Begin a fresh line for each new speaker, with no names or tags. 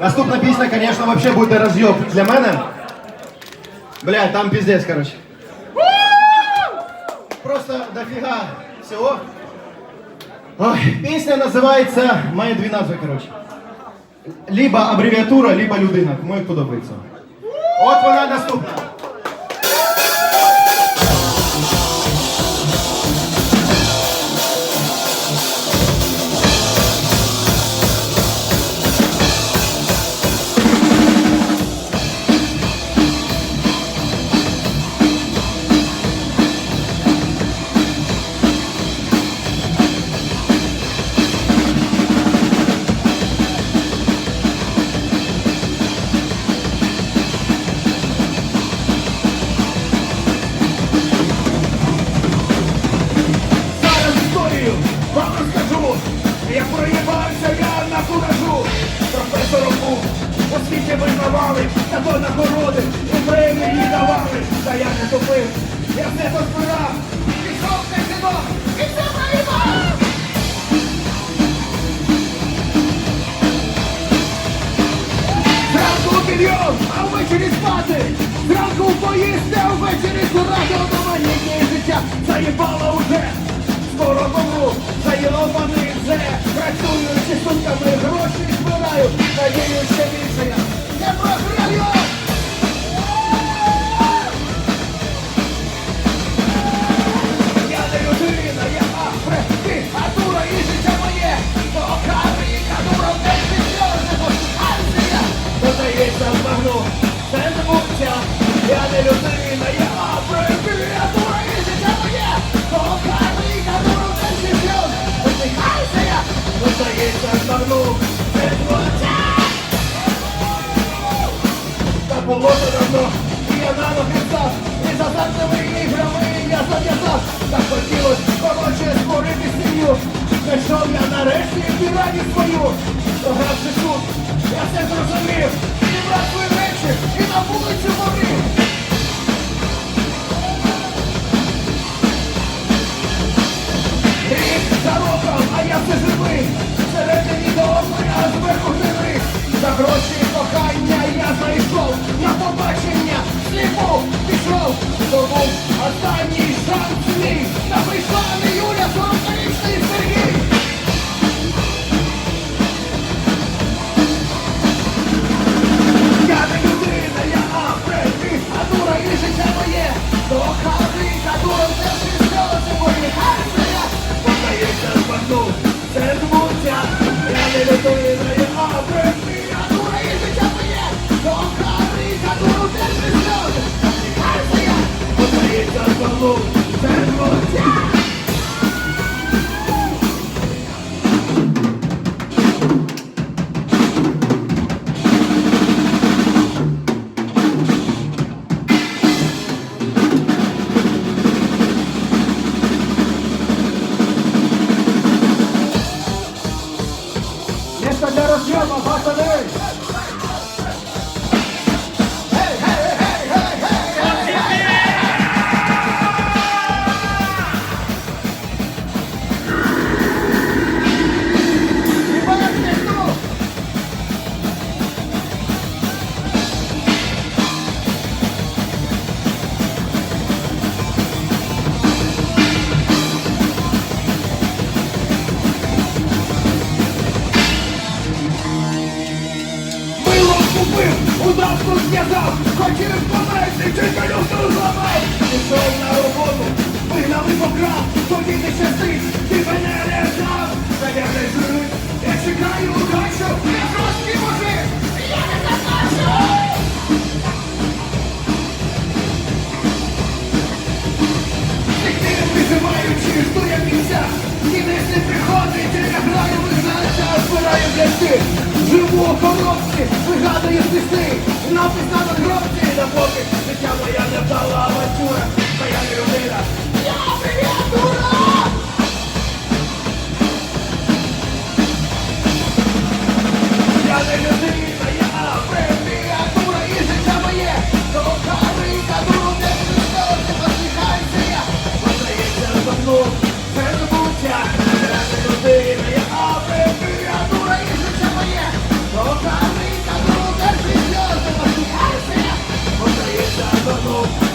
Наступна пісня, звісно, вообще буде роз'єб для мене. Бля, там піздець, короче. Просто дофіга всього. Ой, пісня називається Має дві назви, короче. Либо абревіатура, либо людина. Кому як подобається. От вона наступна.
Визнавали, та то нагороди і премії давали. Та я не тупив, я все позбирав. Пішов на село і все. Зранку підйом, а ввечері спати. Зранку поїсти, а ввечері курати одноманітні життя. Заїбало уже, скоро помру, заєлований вже. Працюю зі сумками, гроші збираю. Надію більше Я не людина, я абревіатура і життя моє. В десь сльози, Азія. Додається збагну, це не мовця. Та було то давно, і я і за азартними іграми я зав'язав. Так хотілось, сім'ю. Знайшов я нарешті і радість свою. Програвши суд, я все зрозумів. Для разъема, пацаны! Мило купив, удавку зв'язав, хотів померти, тільки люсту зламав. Пішов на роботу, вигнали покрав, тоді не щастить, ти живу у коробці, вигадуєш ти напис на надгробці, допоки життя моя не вдала авантюра, моя не людина. Я привітура! Я не людина, я преміатура і життя моє, то карикатуру не прийшов, я, познається за мною. the road.